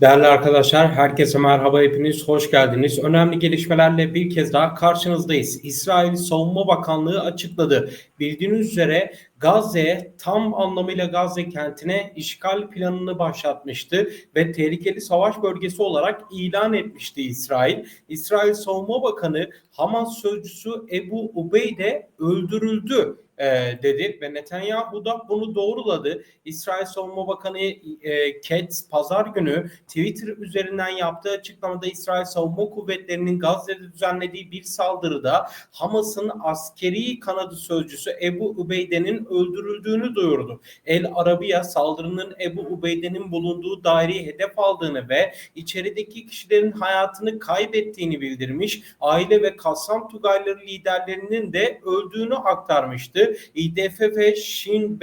Değerli arkadaşlar, herkese merhaba, hepiniz hoş geldiniz. Önemli gelişmelerle bir kez daha karşınızdayız. İsrail Savunma Bakanlığı açıkladı. Bildiğiniz üzere Gazze tam anlamıyla Gazze kentine işgal planını başlatmıştı ve tehlikeli savaş bölgesi olarak ilan etmişti İsrail. İsrail Savunma Bakanı Hamas sözcüsü Ebu Ubeyde öldürüldü e, dedi ve Netanyahu da bunu doğruladı. İsrail Savunma Bakanı e, Katz pazar günü Twitter üzerinden yaptığı açıklamada İsrail Savunma Kuvvetleri'nin Gazze'de düzenlediği bir saldırıda Hamas'ın askeri kanadı sözcüsü Ebu Ubeyde'nin öldürüldüğünü duyurdu. El Arabiya saldırının Ebu Ubeyde'nin bulunduğu daireyi hedef aldığını ve içerideki kişilerin hayatını kaybettiğini bildirmiş. Aile ve Kassam Tugayları liderlerinin de öldüğünü aktarmıştı. İDF ve Shin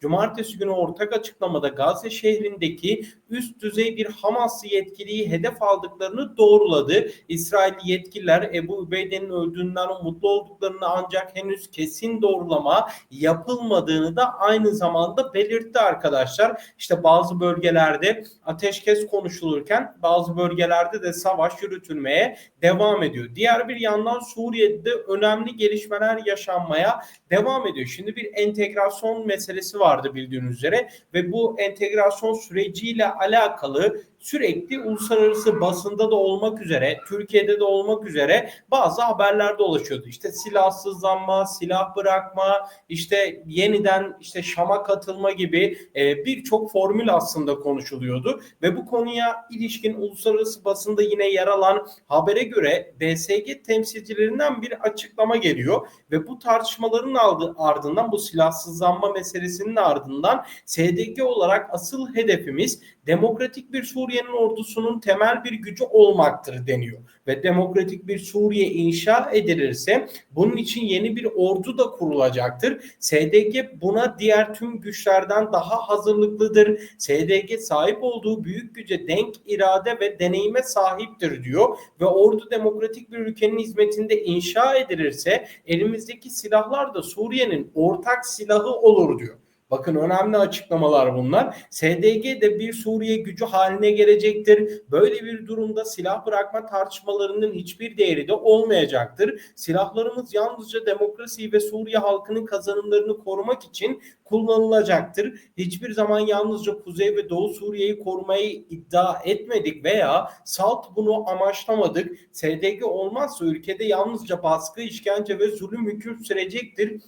Cumartesi günü ortak açıklamada Gazze şehrindeki üst düzey bir Hamas yetkiliyi hedef aldıklarını doğruladı. İsrailli yetkililer Ebu Ubeyde'nin öldüğünden mutlu olduklarını ancak henüz kesin doğrulama yapılmadığını da aynı zamanda belirtti arkadaşlar. İşte bazı bölgelerde ateşkes konuşulurken bazı bölgelerde de savaş yürütülmeye devam ediyor. Diğer bir yandan Suriye'de önemli gelişmeler yaşanmaya devam ediyor. Şimdi bir entegrasyon meselesi var vardı bildiğiniz üzere. Ve bu entegrasyon süreciyle alakalı sürekli uluslararası basında da olmak üzere, Türkiye'de de olmak üzere bazı haberler dolaşıyordu. İşte silahsızlanma, silah bırakma, işte yeniden işte Şam'a katılma gibi e, birçok formül aslında konuşuluyordu ve bu konuya ilişkin uluslararası basında yine yer alan habere göre BSG temsilcilerinden bir açıklama geliyor ve bu tartışmaların ardından bu silahsızlanma meselesinin ardından SDG olarak asıl hedefimiz demokratik bir Suriye'nin ordusunun temel bir gücü olmaktır deniyor. Ve demokratik bir Suriye inşa edilirse bunun için yeni bir ordu da kurulacaktır. SDG buna diğer tüm güçlerden daha hazırlıklıdır. SDG sahip olduğu büyük güce denk irade ve deneyime sahiptir diyor ve ordu demokratik bir ülkenin hizmetinde inşa edilirse elimizdeki silahlar da Suriye'nin ortak silahı olur diyor. Bakın önemli açıklamalar bunlar. SDG de bir Suriye gücü haline gelecektir. Böyle bir durumda silah bırakma tartışmalarının hiçbir değeri de olmayacaktır. Silahlarımız yalnızca demokrasi ve Suriye halkının kazanımlarını korumak için kullanılacaktır. Hiçbir zaman yalnızca Kuzey ve Doğu Suriye'yi korumayı iddia etmedik veya salt bunu amaçlamadık. SDG olmazsa ülkede yalnızca baskı, işkence ve zulüm hüküm sürecektir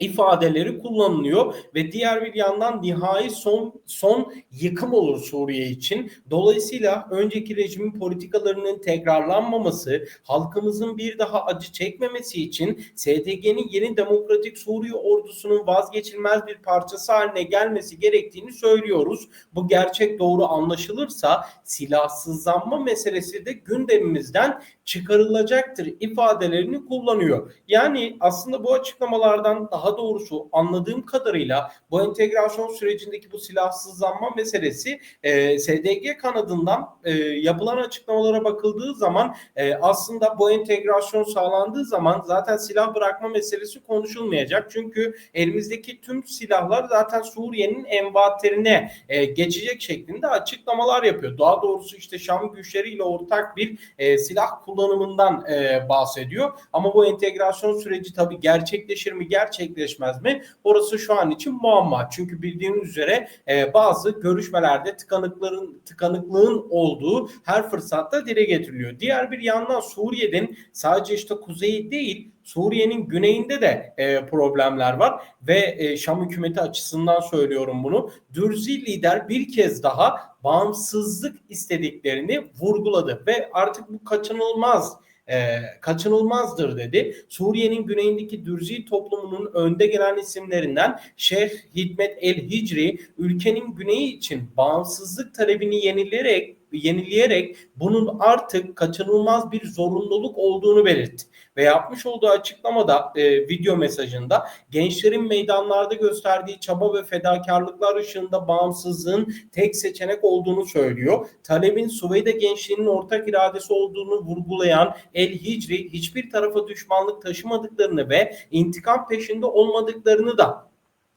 ifadeleri kullanılıyor ve diğer bir yandan nihai son son yıkım olur Suriye için. Dolayısıyla önceki rejimin politikalarının tekrarlanmaması, halkımızın bir daha acı çekmemesi için SDG'nin yeni demokratik Suriye ordusunun vazgeçilmez bir parçası haline gelmesi gerektiğini söylüyoruz. Bu gerçek doğru anlaşılırsa silahsızlanma meselesi de gündemimizden çıkarılacaktır ifadelerini kullanıyor. Yani aslında bu açıklamalardan daha doğrusu anladığım kadarıyla bu entegrasyon sürecindeki bu silahsızlanma meselesi e, SDG kanadından e, yapılan açıklamalara bakıldığı zaman e, aslında bu entegrasyon sağlandığı zaman zaten silah bırakma meselesi konuşulmayacak. Çünkü elimizdeki tüm silahlar zaten Suriye'nin envaterine e, geçecek şeklinde açıklamalar yapıyor. Daha doğrusu işte Şam güçleriyle ortak bir e, silah kullanımından e, bahsediyor. Ama bu entegrasyon süreci tabii gerçekleşir mi gerçekleşir gerçekleşmez mi? Orası şu an için muamma. Çünkü bildiğiniz üzere e, bazı görüşmelerde tıkanıkların tıkanıklığın olduğu her fırsatta dile getiriliyor. Diğer bir yandan Suriye'nin sadece işte kuzeyi değil Suriye'nin güneyinde de e, problemler var ve e, Şam hükümeti açısından söylüyorum bunu. Dürzi lider bir kez daha bağımsızlık istediklerini vurguladı ve artık bu kaçınılmaz e, kaçınılmazdır dedi. Suriye'nin güneyindeki Dürzi toplumunun önde gelen isimlerinden Şeyh Hikmet El Hicri ülkenin güneyi için bağımsızlık talebini yenileyerek yenileyerek bunun artık kaçınılmaz bir zorunluluk olduğunu belirtti. Ve yapmış olduğu açıklamada e, video mesajında gençlerin meydanlarda gösterdiği çaba ve fedakarlıklar ışığında bağımsızlığın tek seçenek olduğunu söylüyor. Talebin Suveyde gençliğinin ortak iradesi olduğunu vurgulayan El Hicri hiçbir tarafa düşmanlık taşımadıklarını ve intikam peşinde olmadıklarını da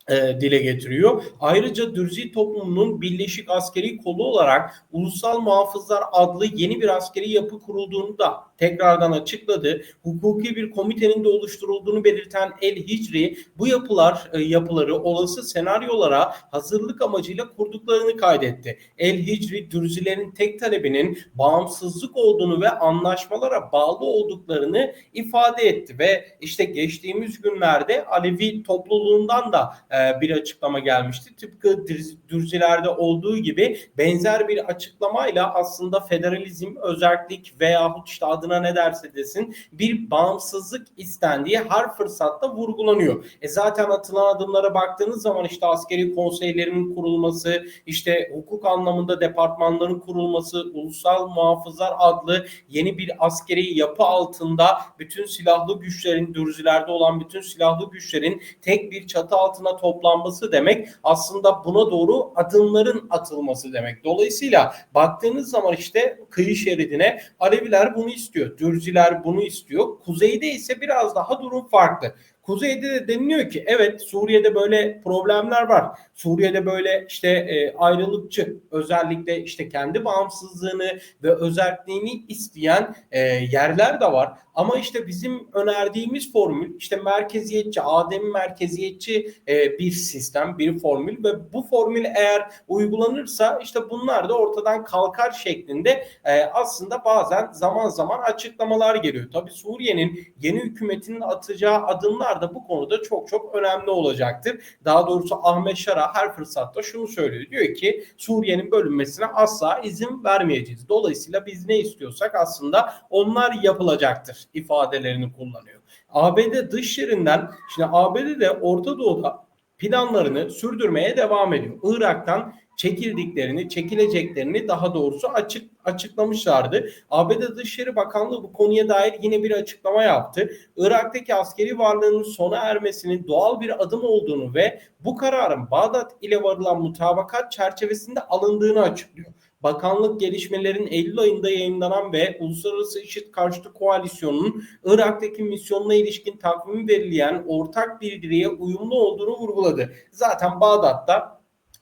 e, dile getiriyor. Ayrıca Dürzi toplumunun Birleşik Askeri Kolu olarak Ulusal Muhafızlar adlı yeni bir askeri yapı kurulduğunu da tekrardan açıkladı. Hukuki bir komitenin de oluşturulduğunu belirten El Hicri bu yapılar e, yapıları olası senaryolara hazırlık amacıyla kurduklarını kaydetti. El Hicri Dürzilerin tek talebinin bağımsızlık olduğunu ve anlaşmalara bağlı olduklarını ifade etti ve işte geçtiğimiz günlerde Alevi topluluğundan da e, bir açıklama gelmişti. Tıpkı Dürz- Dürzilerde olduğu gibi benzer bir açıklamayla aslında federalizm, özellik veyahut işte adına ne derse desin bir bağımsızlık istendiği her fırsatta vurgulanıyor. E zaten atılan adımlara baktığınız zaman işte askeri konseylerin kurulması, işte hukuk anlamında departmanların kurulması, ulusal muhafızlar adlı yeni bir askeri yapı altında bütün silahlı güçlerin, dürzilerde olan bütün silahlı güçlerin tek bir çatı altına toplanması demek aslında buna doğru adımların atılması demek. Dolayısıyla baktığınız zaman işte kıyı şeridine Aleviler bunu istiyor, Dürziler bunu istiyor. Kuzeyde ise biraz daha durum farklı. Kuzeyde de deniliyor ki evet Suriye'de böyle problemler var. Suriye'de böyle işte e, ayrılıkçı özellikle işte kendi bağımsızlığını ve özelliğini isteyen e, yerler de var. Ama işte bizim önerdiğimiz formül işte merkeziyetçi, Adem merkeziyetçi e, bir sistem, bir formül ve bu formül eğer uygulanırsa işte bunlar da ortadan kalkar şeklinde e, aslında bazen zaman zaman açıklamalar geliyor. Tabii Suriye'nin yeni hükümetinin atacağı adımlar da bu konuda çok çok önemli olacaktır. Daha doğrusu Ahmet Şara her fırsatta şunu söylüyor. Diyor ki Suriye'nin bölünmesine asla izin vermeyeceğiz. Dolayısıyla biz ne istiyorsak aslında onlar yapılacaktır ifadelerini kullanıyor. ABD dışişlerinden şimdi ABD de Orta Doğu'da planlarını sürdürmeye devam ediyor. Irak'tan çekildiklerini, çekileceklerini daha doğrusu açık açıklamışlardı. ABD Dışişleri Bakanlığı bu konuya dair yine bir açıklama yaptı. Irak'taki askeri varlığının sona ermesinin doğal bir adım olduğunu ve bu kararın Bağdat ile varılan mutabakat çerçevesinde alındığını açıklıyor. Bakanlık gelişmelerin Eylül ayında yayınlanan ve Uluslararası IŞİD karşıtı koalisyonunun Irak'taki misyonuna ilişkin takvimi belirleyen ortak bildiriye uyumlu olduğunu vurguladı. Zaten Bağdat'ta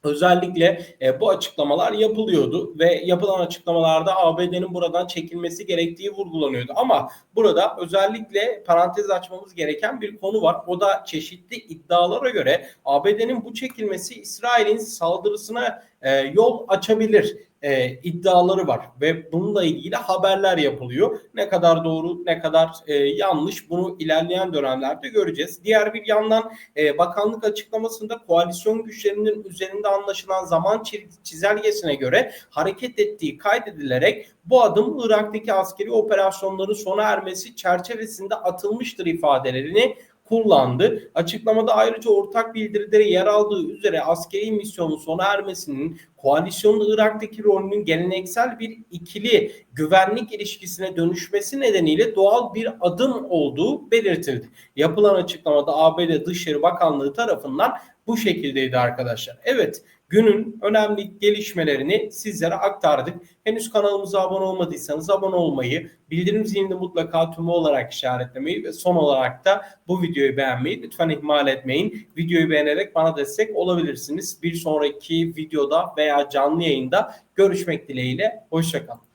Özellikle e, bu açıklamalar yapılıyordu ve yapılan açıklamalarda ABD'nin buradan çekilmesi gerektiği vurgulanıyordu. Ama burada özellikle parantez açmamız gereken bir konu var. O da çeşitli iddialara göre ABD'nin bu çekilmesi İsrail'in saldırısına e, yol açabilir e, iddiaları var ve bununla ilgili haberler yapılıyor. Ne kadar doğru ne kadar e, yanlış bunu ilerleyen dönemlerde göreceğiz. Diğer bir yandan e, bakanlık açıklamasında koalisyon güçlerinin üzerinde anlaşılan zaman çiz- çizelgesine göre hareket ettiği kaydedilerek bu adım Irak'taki askeri operasyonların sona ermesi çerçevesinde atılmıştır ifadelerini kullandı. Açıklamada ayrıca ortak bildiride yer aldığı üzere askeri misyonun sona ermesinin koalisyonun Irak'taki rolünün geleneksel bir ikili güvenlik ilişkisine dönüşmesi nedeniyle doğal bir adım olduğu belirtildi. Yapılan açıklamada ABD Dışişleri Bakanlığı tarafından bu şekildeydi arkadaşlar. Evet günün önemli gelişmelerini sizlere aktardık. Henüz kanalımıza abone olmadıysanız abone olmayı, bildirim zilini mutlaka tümü olarak işaretlemeyi ve son olarak da bu videoyu beğenmeyi lütfen ihmal etmeyin. Videoyu beğenerek bana destek olabilirsiniz. Bir sonraki videoda veya canlı yayında görüşmek dileğiyle. Hoşçakalın.